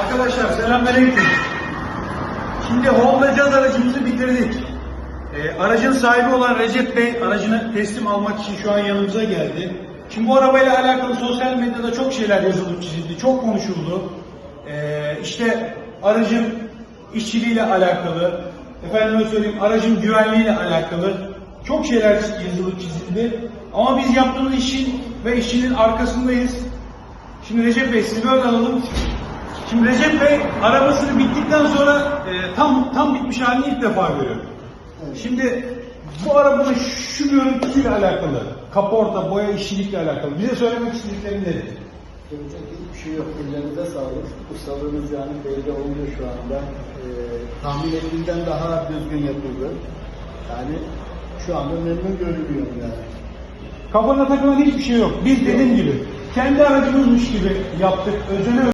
Arkadaşlar selamünaleyküm. Şimdi Honda aracımızı bitirdik. Ee, aracın sahibi olan Recep Bey aracını teslim almak için şu an yanımıza geldi. Şimdi bu arabayla alakalı sosyal medyada çok şeyler yazılıp çizildi, çok konuşuldu. Ee, işte aracın işçiliğiyle alakalı, efendime söyleyeyim aracın güvenliğiyle alakalı çok şeyler yazılıp çizildi. Ama biz yaptığımız işin ve işçinin arkasındayız. Şimdi Recep Bey sizi böyle alalım. Şimdi Recep Bey arabasını bittikten sonra e, tam tam bitmiş halini ilk defa görüyor. Şimdi bu arabanın şu görüntüsüyle alakalı, kaporta, boya işçilikle alakalı bize söylemek istediklerim nedir? Söyleyecek hiçbir şey yok. Ellerinize sağlık. Ustalığınız yani belli oluyor şu anda. Ee, tahmin ettiğimden daha düzgün yapıldı. Yani şu anda memnun görünüyor yani. Kafana takılan hiçbir şey yok. Biz dediğim gibi kendi aracımızmış gibi yaptık. Özene